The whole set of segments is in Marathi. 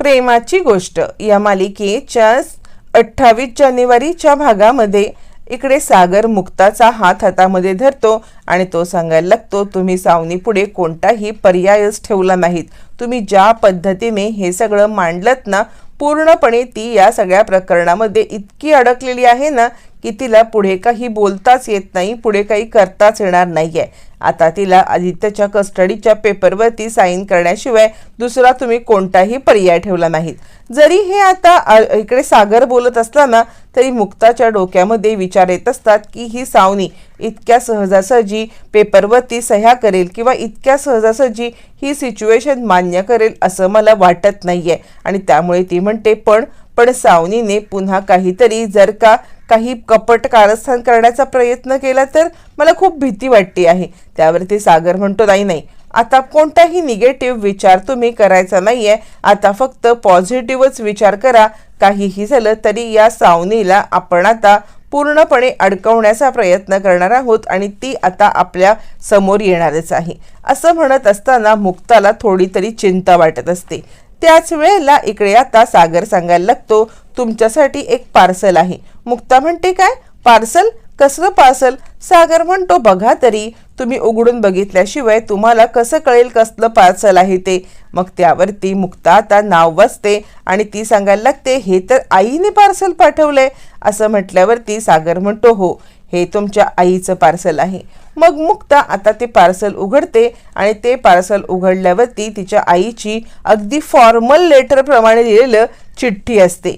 प्रेमाची गोष्ट. या मालिकेच्या अठ्ठावीस जानेवारीच्या भागामध्ये इकडे सागर मुक्ताचा हात हातामध्ये धरतो आणि तो सांगायला लागतो तुम्ही सावनी पुढे कोणताही पर्यायच ठेवला नाहीत. तुम्ही ज्या पद्धतीने हे सगळं मांडलत ना पूर्णपणे ती या सगळ्या प्रकरणामध्ये इतकी अडकलेली आहे ना की तिला पुढे काही बोलताच येत नाही पुढे काही करताच येणार नाही आहे आता तिला आदित्यच्या कस्टडीच्या पेपरवरती साईन करण्याशिवाय दुसरा तुम्ही कोणताही पर्याय ठेवला नाहीत. जरी हे आता इकडे सागर बोलत असताना तरी मुक्ताच्या डोक्यामध्ये विचार येत असतात की ही सावनी इतक्या सहजासहजी पेपरवरती सह्या करेल किंवा इतक्या सहजासहजी ही सिच्युएशन मान्य करेल असं मला वाटत नाही आहे आणि त्यामुळे ती म्हणते पण पण सावनीने पुन्हा काहीतरी जर का काही कपट कारस्थान करण्याचा प्रयत्न केला तर मला खूप भीती वाटते आहे. त्यावरती सागर म्हणतो नाही नाही. आता कोणताही निगेटिव्ह विचार तुम्ही करायचा नाही आहे आता फक्त पॉझिटिव्हच विचार करा. काहीही झालं तरी या सावनीला आपण आता पूर्णपणे अडकवण्याचा प्रयत्न करणार आहोत आणि ती आता आपल्यासमोर येणारच आहे. असं म्हणत असताना मुक्ताला थोडी तरी चिंता वाटत असते. त्याच वेळेला इकडे आता सागर सांगायला लागतो तुमच्यासाठी एक पार्सल आहे. मुक्ता म्हणते काय? पार्सल? कसलं पार्सल? सागर म्हणतो बघा तरी तुम्ही उघडून बघितल्याशिवाय तुम्हाला कसं कळेल कसलं पार्सल आहे ते. मग त्यावरती मुक्ता आता नाव वाचते आणि ती सांगायला लागते हे तर आईने पार्सल पाठवलंय. असं म्हटल्यावरती सागर म्हणतो हो हे तुमच्या आईचं पार्सल आहे. मग मुक्ता आता ते पार्सल उघडते आणि ते पार्सल उघडल्यावरती तिच्या आईची अगदी फॉर्मल लेटरप्रमाणे लिहिलेलं चिठ्ठी असते.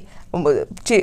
ची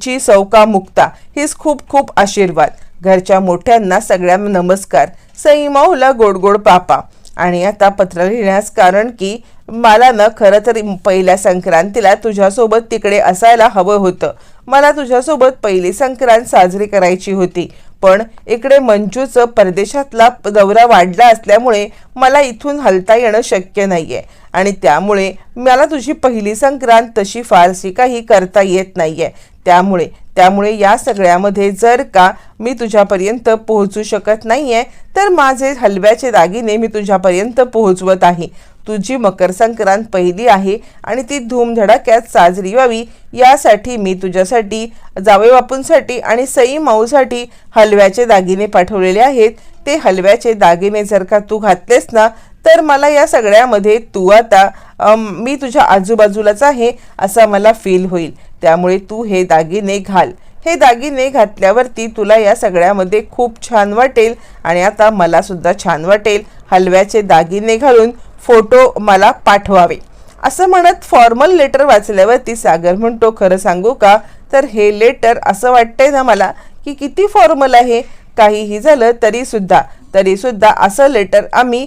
ची सौका मुक्ता हीच खूप खूप आशीर्वाद. घरच्या मोठ्यांना सगळ्यांना नमस्कार. सईमाऊला गोड गोड पापा. आणि आता पत्र लिहिण्यास कारण की मला ना खरं तर पहिल्या संक्रांतीला तुझ्यासोबत तिकडे असायला हवं होतं. मला तुझ्यासोबत पहिली संक्रांत साजरी करायची होती. पण इकडे मंजूचं परदेशातला दौरा वाढला असल्यामुळे मला इथून हलता येणं शक्य नाही आहे आणि त्यामुळे मला तुझी पहिली संक्रांत तशी फारशी काही करता येत नाही आहे त्यामुळे त्यामुळे या सगळ्यामध्ये जर का मी तुझ्यापर्यंत पोहोचू शकत नाही आहे तर माझे हलव्याचे दागिने मी तुझ्यापर्यंत पोहोचवत आहे. तुझी मकर संक्रांत पहिली आहे आणि ती धूमधडाक्यात साजरी व्हावी. यासाठी मी तुझ्यासाठी जावे बापूंसाठी आणि सई माऊसाठी हलव्याचे दागिने पाठवलेले आहेत. ते हलव्याचे दागिने जर का तू घातलेस ना तर मला या सगळ्यामध्ये तू आता मी तुझ्या आजूबाजूलाच आहे असा मला फील होईल. त्यामुळे तू हे दागिने घाल. हे दागिने घातल्यावरती तुला या सगळ्यामध्ये खूप छान वाटेल आणि आता मलासुद्धा छान वाटेल हलव्याचे दागिने घालून फोटो मला पाठवावे. असं म्हणत फॉर्मल लेटर वाचल्यावरती सागर म्हणतो खरं सांगू का? तर हे लेटर असं वाटतंय ना मला की किती फॉर्मल आहे. काहीही झालं तरीसुद्धा तरीसुद्धा असं लेटर आम्ही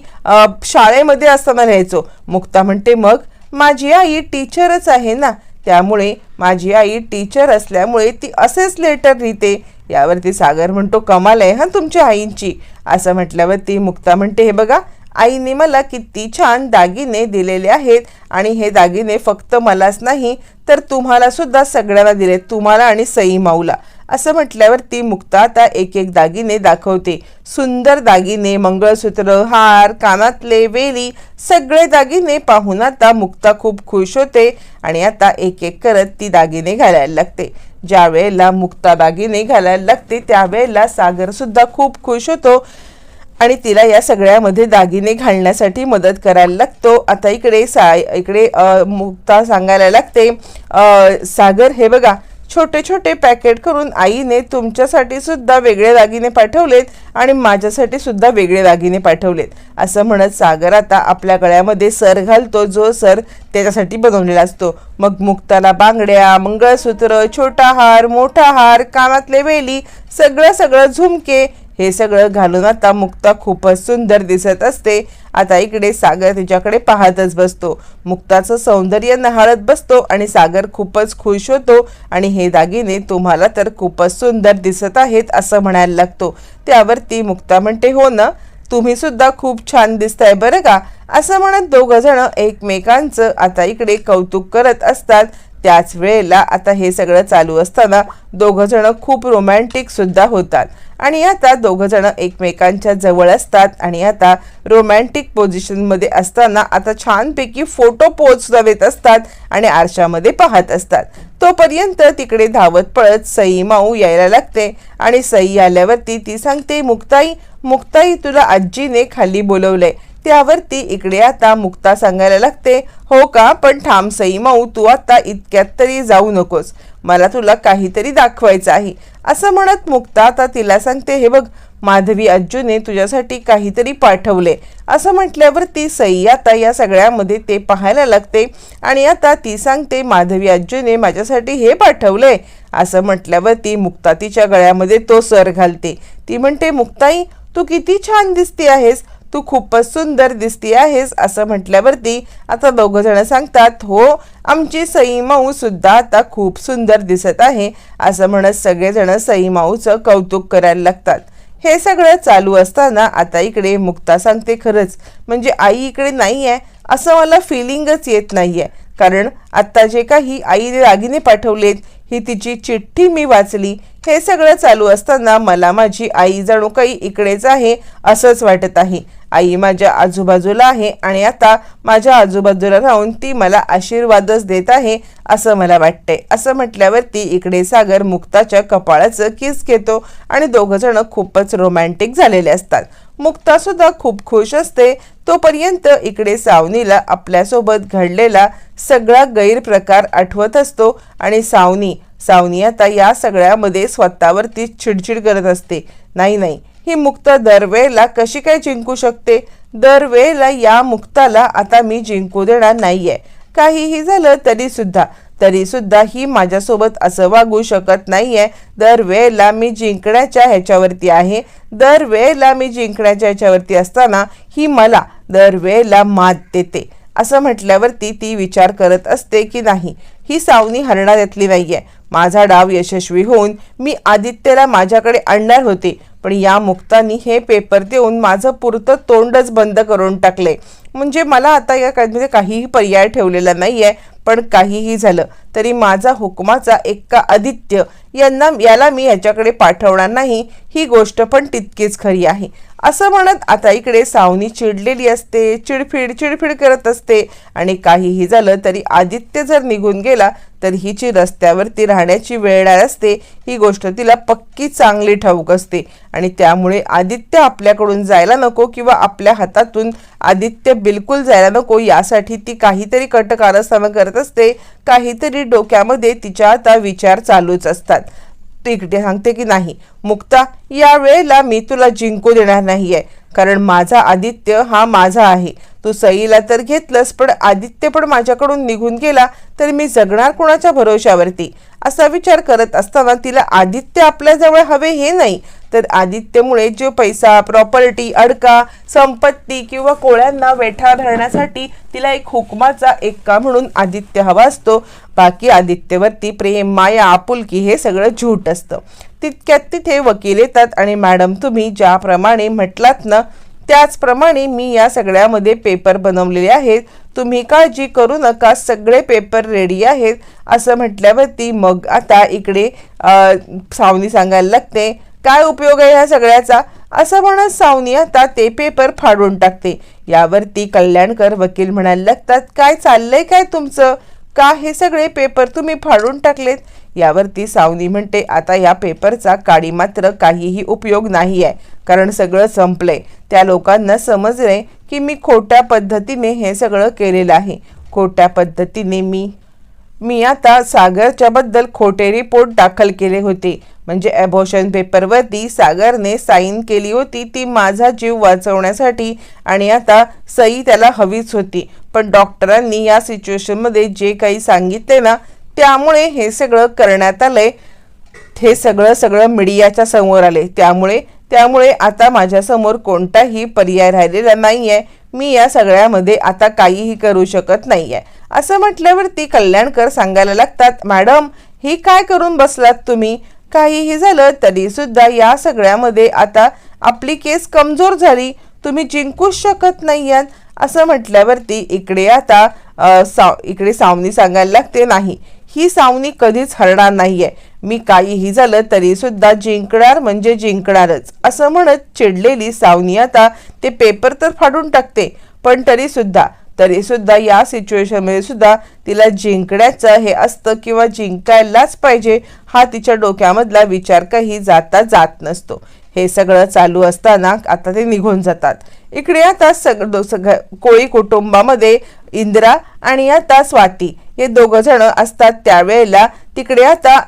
शाळेमध्ये असताना लिहायचो. मुक्ता म्हणते मग? माझी आई टीचरच आहे ना. त्यामुळे माझी आई टीचर असल्यामुळे ती असेच लेटर लिहिते. यावरती सागर म्हणतो कमाल आहे हा तुमच्या आईंची. असं म्हटल्यावरती मुक्ता म्हणते हे बघा आईने मला किती छान दागिने दिलेले आहेत आणि हे दागिने फक्त मलाच नाही तर तुम्हाला सुद्धा सगळ्यांना दिले तुम्हाला आणि सई माऊला. असं म्हटल्यावर ती मुक्ता आता एक एक दागिने दाखवते. सुंदर दागिने मंगळसूत्र हार कानातले वेली सगळे दागिने पाहून आता मुक्ता खूप खुश होते आणि आता एक एक करत ती दागिने घालायला लागते. ज्या वेळेला मुक्ता दागिने घालायला लागते त्यावेळेला सागर सुद्धा खूप खुश होतो. आणि तिला या सगळ्यामध्ये दागिने घालण्यासाठी मदत करायला लागतो. आता इकडे सा इकडे मुक्ता सांगायला लागते सागर हे बघा छोटे छोटे पॅकेट करून आईने तुमच्यासाठी सुद्धा वेगळे दागिने पाठवलेत आणि माझ्यासाठी सुद्धा वेगळे दागिने पाठवलेत. असं म्हणत सागर आता आपल्या गळ्यामध्ये सर घालतो जो सर त्याच्यासाठी बनवलेला असतो. मग मुक्ताला बांगड्या मंगळसूत्र छोटा हार मोठा हार कानातले वेली सगळं सगळं झुमके हे सगळं घालून आता मुक्ता खूपच सुंदर दिसत असते. आता इकडे सागर तिच्याकडे पाहतच बसतो. मुक्ताचं सौंदर्य नहाळत बसतो आणि सागर खूपच खुश होतो आणि हे दागिने तुम्हाला तर खूपच सुंदर दिसत आहेत असं म्हणायला लागतो. त्यावर ती मुक्ता म्हणते हो ना तुम्ही सुद्धा खूप छान दिसताय बरं का? असं म्हणत दोघं जण एकमेकांचं आता इकडे कौतुक करत असतात. त्याच वेळेला आता हे सगळं चालू असताना दोघंजणं खूप रोमॅन्टिक सुद्धा होतात. आणि आता दोघंजणं एकमेकांच्या जवळ असतात आणि आता रोमॅन्टिक पोझिशनमध्ये असताना आता छानपैकी फोटो पोच देत असतात आणि आरशामध्ये पाहत असतात. तोपर्यंत तिकडे धावत पळत सई माऊ यायला लागते आणि सई आल्यावरती ती सांगते मुक्ताई मुक्ताई तुला आजीने खाली बोलवलंय. त्यावरती इकडे आता मुक्ता सांगायला लागते हो का पण ठाम सई माऊ तू आता इतक्यात तरी जाऊ नकोस. मला तुला काहीतरी दाखवायचं आहे. असं म्हणत मुक्ता आता तिला सांगते हे बघ माधवी अज्जूने तुझ्यासाठी काहीतरी पाठवले. असं म्हटल्यावर ती सई आता या सगळ्यामध्ये ते पाहायला लागते आणि आता ती सांगते माधवी अज्जूने माझ्यासाठी हे पाठवले. असं म्हटल्यावर ती मुक्ता तिच्या गळ्यामध्ये तो सर घालते. ती म्हणते मुक्ताई तू किती छान दिसती आहेस. तू खूपच सुंदर दिसती आहेस असं म्हटल्यावरती आता दोघं जण सांगतात हो आमची सईमाऊ सुद्धा आता खूप सुंदर दिसत आहे असं म्हणत सगळेजण सईमाऊचं कौतुक करायला लागतात. हे सगळं चालू असताना आता इकडे मुक्ता सांगते खरंच म्हणजे आई इकडे नाही आहे असं मला फिलिंगच येत नाही आहे कारण आत्ता जे काही आईने दागिने पाठवलेत ही तिची चिठ्ठी मी वाचली. हे सगळं चालू असताना मला माझी आई जणू काही इकडेच आहे असंच वाटत आहे. आई माझ्या आजूबाजूला आहे आणि आता माझ्या आजूबाजूला राहून ती मला आशीर्वादच देत आहे असं मला वाटतंय. असं म्हटल्यावरती इकडे सागर मुक्ताच्या कपाळाचं किस घेतो आणि दोघं जण खूपच रोमॅन्टिक झालेले असतात. मुक्ता सुद्धा खूप खुश असते. तोपर्यंत इकडे सावनीला आपल्यासोबत घडलेला सगळा गैरप्रकार आठवत असतो आणि सावनी सावनी आता या सगळ्यामध्ये स्वतःवरती चिडचिड करत असते. नाही नाही. ही मुक्त दरवेळेला कशी काय जिंकू शकते? दरवेळेला या मुक्ताला आता मी जिंकू देणार नाहीये. काहीही झालं तरी सुद्धा तरी सुद्धा ही माझ्यासोबत असं वागू शकत नाहीये. दरवेळेला मी जिंकण्याच्या ह्याच्यावरती आहे. दरवेळेला मी जिंकण्याच्या ह्याच्यावरती असताना ही मला दरवेळेला मात देते. असं म्हटल्यावरती ती विचार करत असते की नाही ही सावनी हरणार नाही नाहीये. माझा डाव यशस्वी होऊन मी आदित्यला माझ्याकडे आणणार होते. पण या मुक्तानी हे पेपर देऊन माझं पुरतं तोंडच बंद करून टाकले. म्हणजे मला आता या काहीमध्ये म्हणजे काहीही पर्याय ठेवलेला नाही आहे पण काहीही झालं तरी माझा हुकमाचा एक्का आदित्य यांना याला मी ह्याच्याकडे पाठवणार नाही ही गोष्ट पण तितकीच खरी आहे. असं म्हणत आता इकडे सावनी चिडलेली असते चिडफिड चिडफिड करत असते आणि काहीही झालं तरी आदित्य जर निघून गेला तर हिची रस्त्यावरती राहण्याची वेळ असते ही गोष्ट तिला पक्की चांगली ठाऊक असते. आणि त्यामुळे आदित्य आपल्याकडून जायला नको किंवा आपल्या हातातून आदित्य बिलकुल जायला नको यासाठी ती काहीतरी कटकारस्थानं करत असते. काहीतरी डोक्यामध्ये तिच्या आता विचार चालूच असतात. तिकडे सांगते की नाही? मुक्ता या वेळेला मी तुला जिंकू देणार नाही आहे कारण माझा आदित्य हा माझा आहे. तू सईला तर घेतलंस पण आदित्य पण माझ्याकडून निघून गेला तर मी जगणार कोणाच्या भरोशावरती असा विचार करत असताना तिला आदित्य आपल्याजवळ हवे हे नाही. तर आदित्यमुळे जो पैसा प्रॉपर्टी अडका संपत्ती किंवा कोळ्यांना वेठा धरण्यासाठी तिला एक हुकमाचा एक्का म्हणून आदित्य हवा असतो. बाकी आदित्यवरती प्रेम माया आपुलकी हे सगळं झूट असतं. तितक्यात तिथे वकील येतात आणि मॅडम तुम्ही ज्याप्रमाणे म्हटलात ना त्याचप्रमाणे मी या सगळ्यामध्ये पेपर बनवलेले आहेत. तुम्ही काळजी करू नका सगळे पेपर रेडी आहेत. असं म्हटल्यावरती मग आता इकडे सावनी सांगायला लागते काय उपयोग आहे ह्या सगळ्याचा? असं म्हणत सावनी आता ते पेपर फाडून टाकते. यावरती कल्याणकर वकील म्हणायला लागतात काय चाललंय काय तुमचं? का हे सगळे पेपर तुम्ही फाडून टाकलेत? यावरती सावनी म्हणते आता या पेपरचा काडी मात्र काहीही उपयोग नाही आहे कारण सगळं संपलंय. त्या लोकांना समजले की मी खोट्या पद्धतीने हे सगळं केलेलं आहे. खोट्या पद्धतीने मी मी आता सागरच्याबद्दल खोटे रिपोर्ट दाखल केले होते. म्हणजे ॲबॉशन पेपरवरती सागरने साईन केली होती ती माझा जीव वाचवण्यासाठी आणि आता सई त्याला हवीच होती. पण डॉक्टरांनी या सिच्युएशनमध्ये जे काही सांगितले ना त्यामुळे हे सगळं करण्यात आलंय. हे सगळं सगळं मीडियाच्या समोर आले त्यामुळे त्यामुळे आता माझ्यासमोर कोणताही पर्याय राहिलेला नाही आहे मी या सगळ्यामध्ये आता काहीही करू शकत नाही आहे असं म्हटल्यावरती कल्याणकर सांगायला लागतात मॅडम ही काय करून बसलात तुम्ही? काहीही झालं तरीसुद्धा या सगळ्यामध्ये आता आपली केस कमजोर झाली. तुम्ही जिंकूच शकत नाही असं म्हटल्यावरती इकडे आता सा इकडे सावनी सांगायला लागते नाही. ही सावनी कधीच हरणार नाहीये. मी काहीही झालं तरी सुद्धा जिंकणार म्हणजे जिंकणारच. असं म्हणत चिडलेली सावनी आता ते पेपर तर फाडून टाकते पण तरी सुद्धा तरी सुद्धा या सिच्युएशनमध्ये सुद्धा तिला जिंकण्याचं हे असतं किंवा जिंकायलाच पाहिजे हा तिच्या डोक्यामधला विचार काही जाता जात नसतो. हे सगळं चालू असताना आता ते निघून जातात. इकडे आता सग सगळ्या कोळी कुटुंबामध्ये इंदिरा आणि आता स्वाती. हे दोघं जण असतात त्यावेळेला. तिकडे आता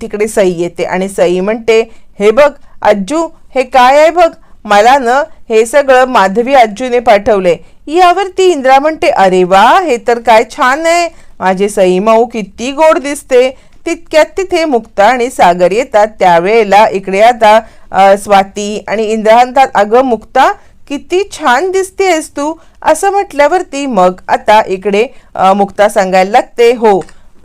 तिकडे सई येते आणि सई म्हणते हे बघ अज्जू हे काय आहे बघ? मला न हे सगळं माधवी अज्जूने पाठवले यावरती इंद्रा म्हणते अरे वा हे तर काय छान आहे. माझे सई माऊ किती गोड दिसते. तितक्यात तिथे मुक्ता आणि सागर येतात. त्यावेळेला इकडे आता स्वाती आणि इंद्रा म्हणतात अगं मुक्ता किती छान दिसतेस तू. असं म्हटल्यावरती मग आता इकडे मुक्ता सांगायला लागते हो.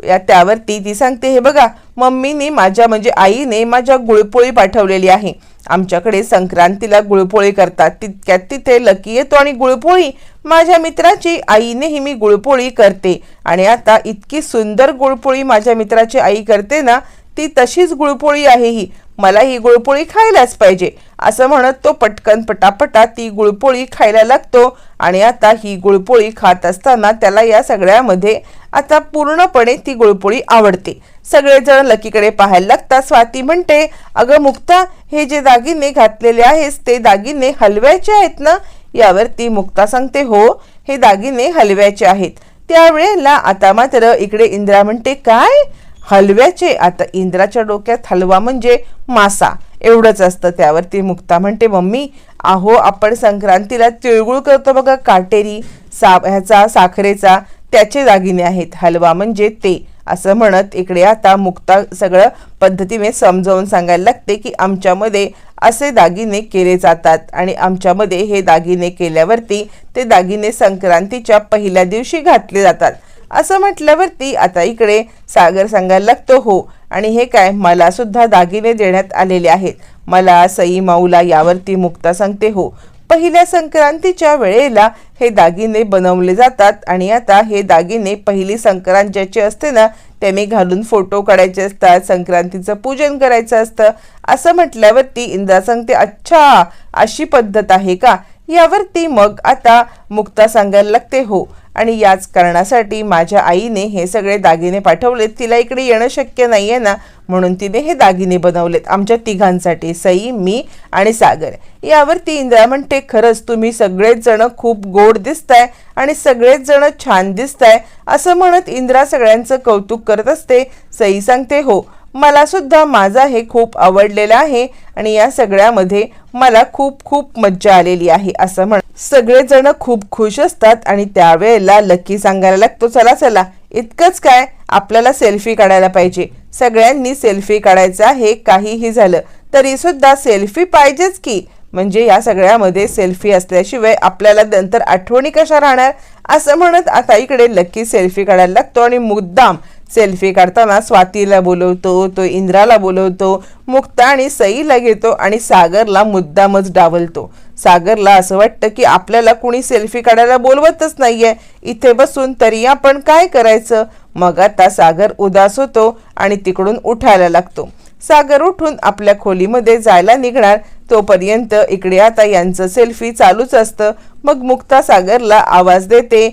या त्यावरती ती सांगते हे बघा मम्मीने माझ्या म्हणजे आईने माझ्या गुळपोळी पाठवलेली आहे. आमच्याकडे संक्रांतीला गुळपोळी करतात. तितक्यात तिथे लकी येतो आणि गुळपोळी. माझ्या मित्राची आई नेहमी गुळपोळी करते. आणि आता इतकी सुंदर गुळपोळी माझ्या मित्राची आई करते ना ती तशीच गुळपोळी आहे ही. मला ही गुळपोळी खायलाच पाहिजे. असं म्हणत तो पटकन पटापटा ती गुळपोळी खायला लागतो आणि आता ही गुळपोळी खात असताना त्याला या सगळ्यामध्ये आता पूर्णपणे ती गुळपोळी आवडते. सगळेजण लकीकडे पाहायला लागतात. स्वाती म्हणते अगं मुक्ता हे जे दागिने घातलेले आहेस ते दागिने हलव्याचे आहेत ना? यावर ती मुक्ता सांगते हो हे दागिने हलव्याचे आहेत. त्यावेळेला आता मात्र इकडे इंदिरा म्हणते काय? हलव्याचे आता इंद्राच्या डोक्यात हलवा म्हणजे मासा. एवढंच असतं त्यावरती मुक्ता म्हणते मम्मी अहो आपण संक्रांतीला तिळगुळ करतो बघा काटेरी सा ह्याचा साखरेचा त्याचे दागिने आहेत. हलवा म्हणजे ते. असं म्हणत इकडे आता मुक्ता सगळं पद्धतीने समजावून सांगायला लागते की आमच्यामध्ये असे दागिने केले जातात आणि आमच्यामध्ये हे दागिने केल्यावरती ते दागिने संक्रांतीच्या पहिल्या दिवशी घातले जातात. असं म्हटल्यावरती आता इकडे सागर सांगायला लागतो हो आणि हे काय? मला सुद्धा दागिने देण्यात आलेले आहेत. मला सई माऊला यावरती मुक्ता सांगते हो पहिल्या संक्रांतीच्या वेळेला हे दागिने बनवले जातात आणि आता हे दागिने पहिली संक्रांत ज्याची असते ना त्याने घालून फोटो काढायचे असतात संक्रांतीचं पूजन करायचं असतं. असं म्हटल्यावरती इंद्रा सांगते अच्छा अशी पद्धत आहे का? यावरती मग आता मुक्ता सांगायला लागते हो आणि याच कारणासाठी माझ्या आईने हे सगळे दागिने पाठवलेत. तिला इकडे येणं शक्य नाही आहे ना म्हणून तिने हे दागिने बनवलेत. आमच्या तिघांसाठी सई मी आणि सागर. यावरती इंदिरा म्हणते खरंच तुम्ही सगळेच जण खूप गोड दिसताय आणि सगळेच जण छान दिसताय असं म्हणत इंदिरा सगळ्यांचं कौतुक करत असते. सई सांगते हो मला सुद्धा माझा हे खूप आवडलेलं आहे आणि या सगळ्यामध्ये मला खूप खूप मज्जा आलेली आहे असं म्हण सगळेजण खूप खुश असतात आणि त्यावेळेला लकी सांगायला लागतो चला चला इतकंच काय? आपल्याला सेल्फी काढायला पाहिजे. सगळ्यांनी सेल्फी काढायचा आहे काहीही झालं तरी सुद्धा सेल्फी पाहिजेच की. म्हणजे या सगळ्यामध्ये सेल्फी असल्याशिवाय आपल्याला नंतर आठवणी कशा राहणार? असं म्हणत आता इकडे लकी सेल्फी काढायला लागतो आणि मुद्दाम सेल्फी काढताना स्वातीला बोलवतो तो इंद्राला बोलवतो मुक्ता आणि सईला घेतो आणि सागरला मुद्दामच डावलतो. सागरला असं वाटतं की आपल्याला कुणी सेल्फी काढायला बोलवतच नाहीये. इथे बसून तरी आपण काय करायचं? मग आता सागर उदास होतो आणि तिकडून उठायला लागतो. सागर उठून आपल्या खोलीमध्ये जायला निघणार. तोपर्यंत इकडे आता यांचं सेल्फी चालूच असतं. मग मुक्ता सागरला आवाज देते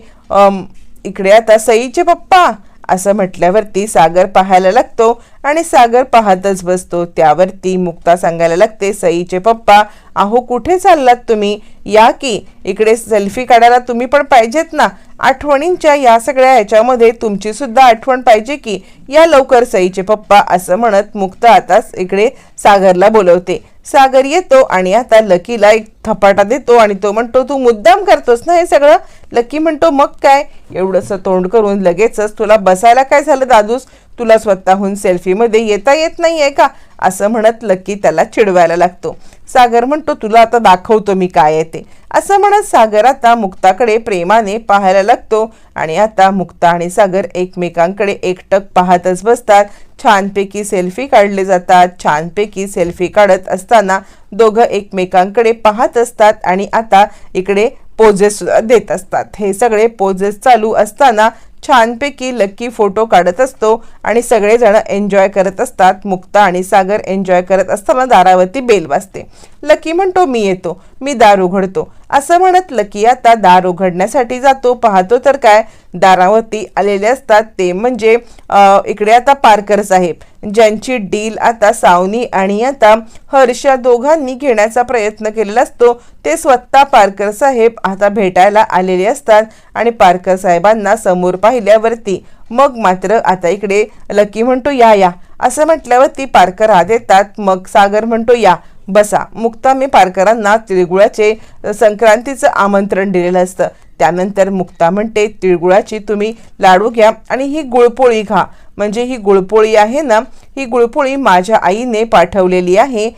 इकडे आता सईचे पप्पा असं म्हटल्यावरती सागर पाहायला लागतो आणि सागर पाहतच बसतो. त्यावरती मुक्ता सांगायला लागते सईचे पप्पा अहो कुठे चाललात तुम्ही? या की इकडे सेल्फी काढायला तुम्ही पण पाहिजेत ना. आठवणींच्या या सगळ्या ह्याच्यामध्ये तुमची सुद्धा आठवण पाहिजे की या लवकर सईचे पप्पा असं म्हणत मुक्ता आता इकडे सागरला बोलवते. सागर येतो आणि आता लकीला एक थपाटा देतो आणि तो म्हणतो तू मुद्दाम करतोस ना हे सगळं? लकी म्हणतो मग काय? एवढंसं तोंड करून लगेचच तुला बसायला काय झालं दादूस? तुला स्वतःहून सेल्फीमध्ये येता येत नाही आहे का? असं म्हणत लकी त्याला चिडवायला लागतो. सागर म्हणतो तुला आता दाखवतो मी काय आहे ते. असं म्हणत सागर आता मुक्ताकडे प्रेमाने पाहायला लागतो आणि आता मुक्ता आणि सागर एकमेकांकडे एकटक पाहतच बसतात. छानपैकी सेल्फी काढले जातात. छानपैकी सेल्फी काढत असताना दोघं एकमेकांकडे पाहत असतात आणि आता इकडे पोजेस सुद्धा देत असतात. हे सगळे पोजेस चालू असताना छानपैकी लक्की फोटो काढत असतो आणि सगळेजण एन्जॉय करत असतात. मुक्ता आणि सागर एन्जॉय करत असताना दारावरती बेल वाजते. लकी म्हणतो मी येतो. मी दार उघडतो. असं म्हणत लकी आता दार उघडण्यासाठी जातो. पाहतो तर काय दारावरती आलेले असतात. ते म्हणजे इकडे आता पारकर साहेब ज्यांची डील आता सावनी आणि आता हर्षा दोघांनी घेण्याचा प्रयत्न केलेला असतो ते स्वतः पारकर साहेब आता भेटायला आलेले असतात आणि पारकर साहेबांना समोर पाहिल्यावरती मग मात्र आता इकडे लकी म्हणतो या या. असं म्हटल्यावरती पारकर आत येतात मग सागर म्हणतो या बसा. मुक्ता मी पारकरांना तिळगुळाचे संक्रांतीचं आमंत्रण दिलेलं असतं. त्यानंतर मुक्ता म्हणते तिळगुळाची तुम्ही लाडू घ्या आणि ही गुळपोळी खा. म्हणजे ही गुळपोळी आहे ना ही गुळपोळी माझ्या आईने पाठवलेली आहे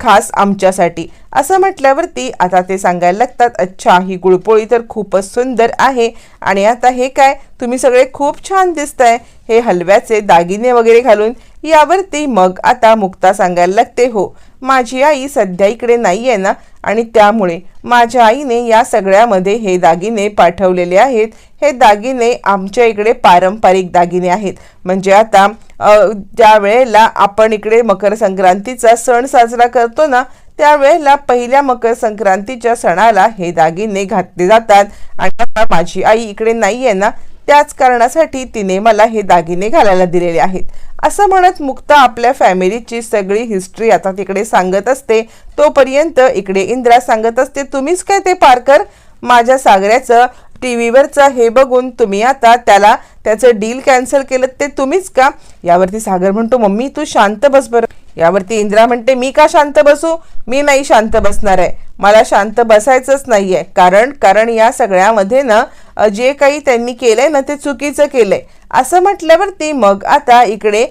खास आमच्यासाठी. असं म्हटल्यावरती आता ते सांगायला लागतात अच्छा ही गुळपोळी तर खूपच सुंदर आहे. आणि आता हे काय? तुम्ही सगळे खूप छान दिसताय. हे हलव्याचे दागिने वगैरे घालून यावरती मग आता मुक्ता सांगायला लागते हो माझी आई सध्या इकडे नाही आहे ना आणि त्यामुळे माझ्या आईने या सगळ्यामध्ये हे दागिने पाठवलेले आहेत. हे दागिने आमच्या इकडे पारंपरिक दागिने आहेत. म्हणजे आता ज्यावेळेला ज्या वेळेला आपण इकडे मकर संक्रांतीचा सण साजरा करतो ना त्यावेळेला पहिल्या मकर संक्रांतीच्या सणाला हे दागिने घातले जातात. आणि आता माझी आई इकडे नाही आहे ना त्याच कारणासाठी तिने मला हे दागिने घालायला दिलेले आहेत. असं म्हणत मुक्ता आपल्या फॅमिलीची सगळी हिस्ट्री आता तिकडे सांगत असते. तोपर्यंत इकडे इंद्रा सांगत असते तुम्हीच काय ते पारकर माझ्या सागऱ्याचं टी व्हीवरचं हे बघून तुम्ही आता त्याला त्याचं डील कॅन्सल केलं ते तुम्हीच का? यावरती सागर म्हणतो मम्मी तू शांत बस बरं. यावरती इंद्रा म्हणते मी का शांत बसू? मी नाही शांत बसणार आहे. मला शांत बसायचंच नाही आहे कारण कारण या सगळ्यामध्ये ना जे काही त्यांनी केलंय ना ते चुकीचं केलंय. असं म्हटल्यावरती मग आता इकडे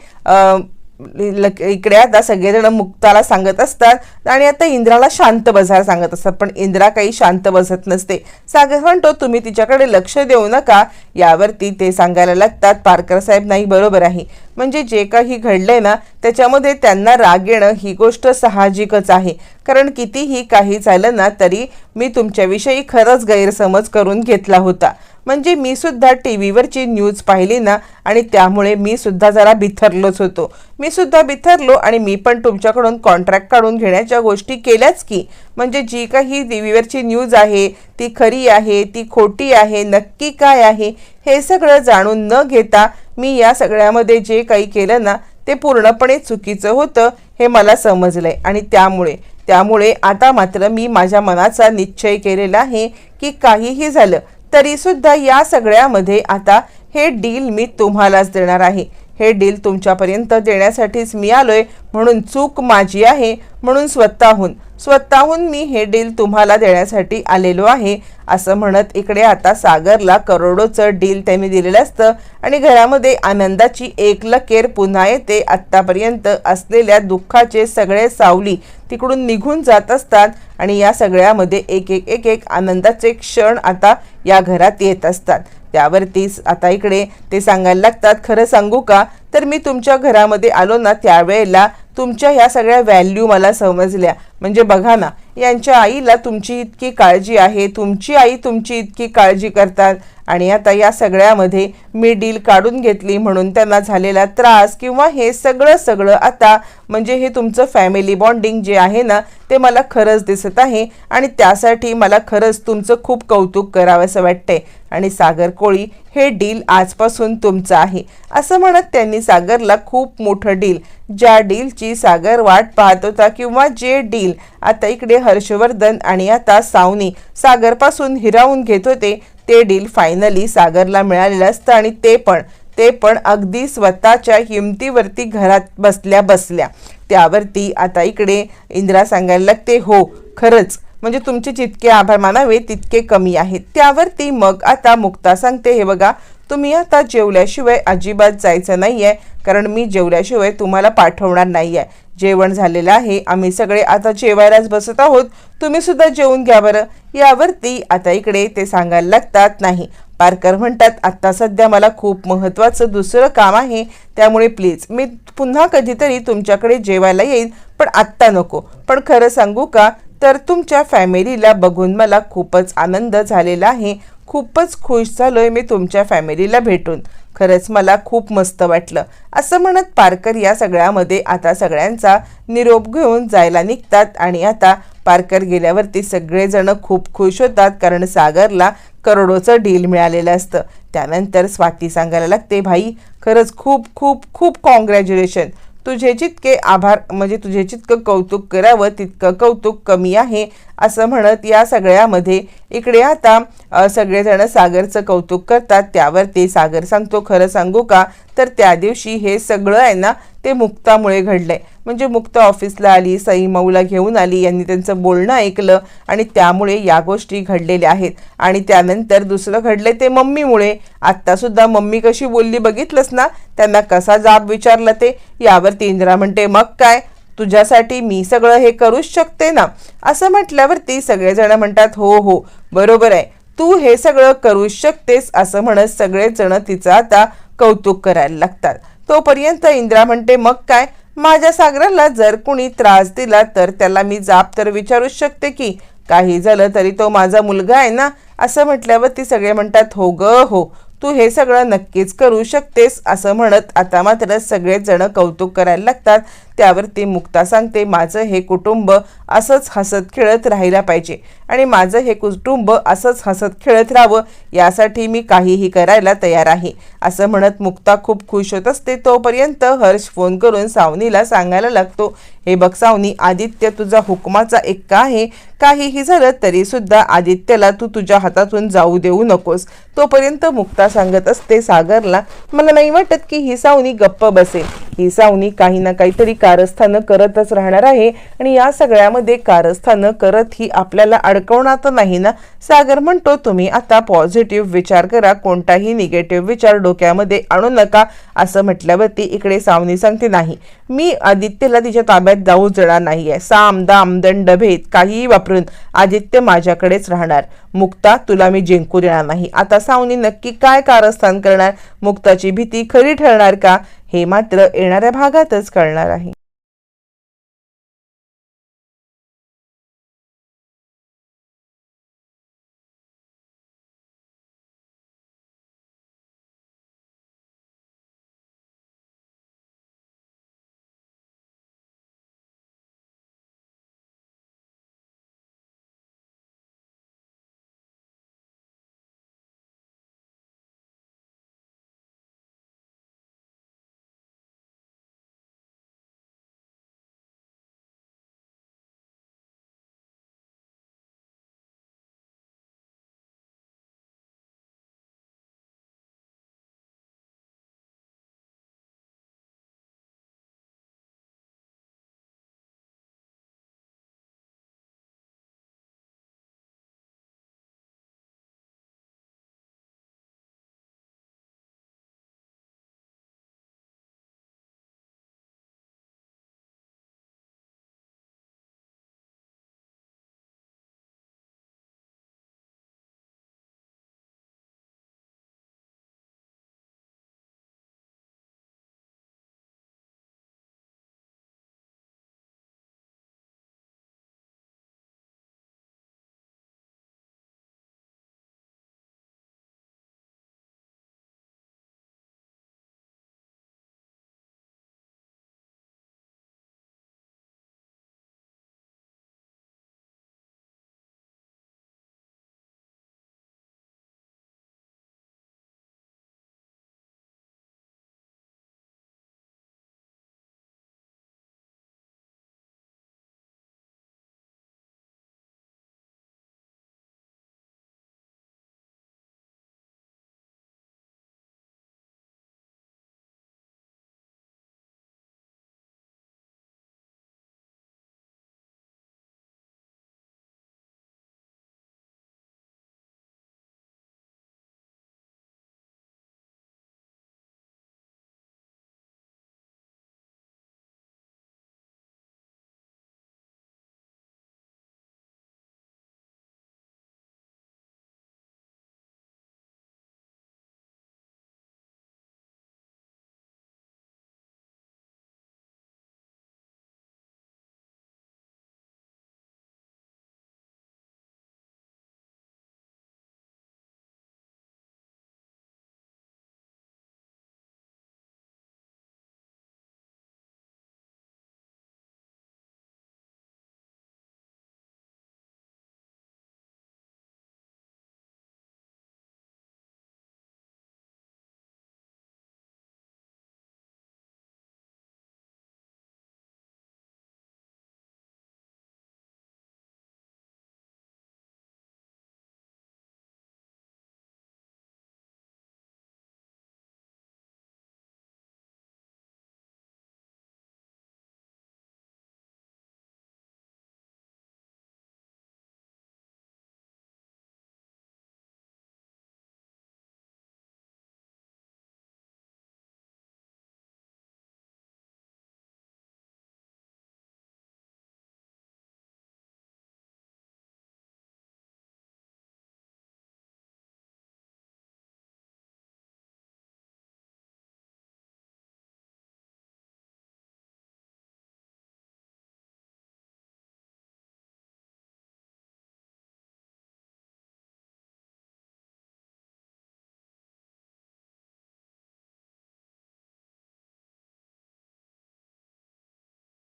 लक- इकडे आता सगळेजण मुक्ताला सांगत असतात आणि आता इंद्राला शांत बसायला सांगत असतात. पण इंद्रा काही शांत बसत नसते. सागर म्हणतो तुम्ही तिच्याकडे लक्ष देऊ नका. यावरती ते सांगायला लागतात पारकर साहेब नाही बरोबर आहे. म्हणजे जे काही घडलंय ना त्याच्यामध्ये त्यांना राग येणं ही गोष्ट साहजिकच आहे. कारण कितीही काही झालं ना तरी मी तुमच्याविषयी खरंच गैरसमज करून घेतला होता. म्हणजे मी सुद्धा टी व्हीवरची न्यूज पाहिली ना आणि त्यामुळे मी सुद्धा जरा बिथरलोच होतो. मी सुद्धा बिथरलो आणि मी पण तुमच्याकडून कॉन्ट्रॅक्ट काढून घेण्याच्या गोष्टी केल्याच की. म्हणजे जी काही टी व्हीवरची न्यूज आहे ती खरी आहे ती खोटी आहे नक्की काय आहे हे सगळं जाणून न घेता मी या सगळ्यामध्ये जे काही केलं ना ते पूर्णपणे चुकीचं होतं हे मला समजलंय. आणि त्यामुळे त्यामुळे आता मात्र मी माझ्या मनाचा निश्चय केलेला आहे की काहीही झालं तरी सुद्धा या सगळ्यामध्ये आता हे डील मी तुम्हालाच देणार आहे. हे डील तुमच्यापर्यंत देण्यासाठीच मी आलोय म्हणून चूक माझी आहे म्हणून स्वतःहून. स्वतःहून मी हे डील तुम्हाला देण्यासाठी आलेलो आहे असं म्हणत इकडे आता सागरला करोडोचं डील त्यांनी दिलेलं असतं आणि घरामध्ये आनंदाची एक लकेर पुन्हा येते. आत्तापर्यंत असलेल्या दुःखाचे सगळे सावली तिकडून निघून जात असतात आणि या सगळ्यामध्ये एक एक एक एक आनंदाचे क्षण आता या घरात येत असतात. त्यावरतीच आता इकडे ते सांगायला लागतात खरं सांगू का? तर मी तुमच्या घरामध्ये आलो ना त्यावेळेला तुमच्या ह्या सगळ्या व्हॅल्यू मला समजल्या. म्हणजे बघा ना यांच्या आईला तुमची इतकी काळजी आहे तुमची आई तुमची इतकी काळजी करतात आणि आता या सगळ्यामध्ये मी डील काढून घेतली म्हणून त्यांना झालेला त्रास किंवा हे सगळं सगळं आता म्हणजे हे तुमचं फॅमिली बॉन्डिंग जे आहे ना ते मला खरंच दिसत आहे आणि त्यासाठी मला खरंच तुमचं खूप कौतुक करावंसं वाटतंय. आणि सागर कोळी हे डील आजपासून तुमचं आहे. असं म्हणत त्यांनी सागरला खूप मोठं डील. ज्या डीलची सागर वाट पाहत होता किंवा जे डील आता इकडे हर्षवर्धन आणि आता सावनी सागरपासून हिरावून घेत होते. ते डील फायनली सागरला मिळालेलं असतं आणि ते पण ते पण अगदी स्वतःच्या किमतीवरती घरात बसल्या बसल्या. त्यावरती आता इकडे इंदिरा सांगायला लागते हो खरंच. म्हणजे तुमचे जितके आभार मानावे तितके कमी आहेत. त्यावरती मग आता मुक्ता सांगते हे बघा तुम्ही आता जेवल्याशिवाय अजिबात जायचं नाही आहे कारण मी जेवल्याशिवाय तुम्हाला पाठवणार नाही आहे जेवण झालेलं आहे आम्ही सगळे आता जेवायलाच बसत आहोत. तुम्ही सुद्धा जेवून घ्या बरं. यावरती आता इकडे ते सांगायला लागतात नाही. पारकर म्हणतात आत्ता सध्या मला खूप महत्त्वाचं दुसरं काम आहे. त्यामुळे प्लीज मी पुन्हा कधीतरी तुमच्याकडे जेवायला येईन पण आत्ता नको. पण खरं सांगू का? तर तुमच्या फॅमिलीला बघून मला खूपच आनंद झालेला आहे. खूपच खुश झालो आहे मी तुमच्या फॅमिलीला भेटून. खरंच मला खूप मस्त वाटलं. असं म्हणत पारकर या सगळ्यामध्ये आता सगळ्यांचा निरोप घेऊन जायला निघतात आणि आता पारकर गेल्यावरती सगळेजण खूप खुश होतात कारण सागरला करोडोचं डील मिळालेलं असतं. त्यानंतर स्वाती सांगायला लागते भाई खरंच खूप खूप खूप कॉंग्रॅच्युलेशन तुझे जितके आभार म्हणजे तुझे जितकं कौतुक करावं तितकं कौतुक कमी आहे असं म्हणत या सगळ्यामध्ये इकडे आता सगळेजण सागरचं कौतुक करतात. त्यावर ते सागर सांगतो खरं सांगू का? तर त्या दिवशी हे सगळं आहे ना ते मुक्तामुळे घडलंय. म्हणजे मुक्त ऑफिसला आली सई मऊला घेऊन आली यांनी त्यांचं बोलणं ऐकलं आणि त्यामुळे या गोष्टी घडलेल्या आहेत. आणि त्यानंतर दुसरं घडलं ते मम्मीमुळे. आत्तासुद्धा मम्मी कशी बोलली बघितलंस ना? त्यांना कसा जाब विचारला ते? यावरती इंदिरा म्हणते मग काय? तुझ्यासाठी मी सगळं हे करूच शकते ना? असं म्हटल्यावरती सगळेजण म्हणतात हो हो बरोबर आहे. तू हे सगळं करूच शकतेस असं म्हणत सगळेजण तिचं आता कौतुक करायला लागतात. तोपर्यंत इंदिरा म्हणते मग काय? माझ्या सागराला जर कुणी त्रास दिला तर त्याला मी जाप तर विचारूच शकते की काही झालं तरी तो माझा मुलगा आहे ना? असं म्हटल्यावर ती सगळे म्हणतात हो ग हो. तू हे सगळं नक्कीच करू शकतेस असं म्हणत आता मात्र सगळेच जण कौतुक करायला लागतात. त्यावरती मुक्ता सांगते माझं हे कुटुंब असंच हसत खेळत राहायला पाहिजे आणि माझं हे कुटुंब असंच हसत खेळत राहावं यासाठी मी काहीही करायला तयार आहे. असं म्हणत मुक्ता खूप खुश होत असते. तोपर्यंत हर्ष फोन करून सावनीला सांगायला लागतो हे बघ सावनी आदित्य तुझा हुकमाचा एक्का आहे. काहीही झालं तरीसुद्धा आदित्यला तू तुझ्या हातातून जाऊ देऊ नकोस. तोपर्यंत मुक्ता सांगत असते सागरला मला नाही वाटत की ही सावनी गप्प बसेल. ही सावनी काही ना काहीतरी कारस्थानं करतच राहणार आहे. आणि या सगळ्यामध्ये कारस्थानं करत ही आपल्याला अडकवणार तर नाही ना? सागर म्हणतो तुम्ही आता पॉझिटिव्ह विचार करा. कोणताही निगेटिव्ह विचार डोक्यामध्ये आणू नका. असं म्हटल्यावरती इकडे सावनी सांगते नाही. मी आदित्यला तिच्या ताब्यात जाऊ देणार आहे साम दाम दंड भेद काहीही वापरून आदित्य माझ्याकडेच राहणार. मुक्ता तुला मी जिंकू देणार नाही. आता सावनी नक्की काय कारस्थान करणार? मुक्ताची भीती खरी ठरणार का? हे मात्र येणाऱ्या भागातच कळणार आहे.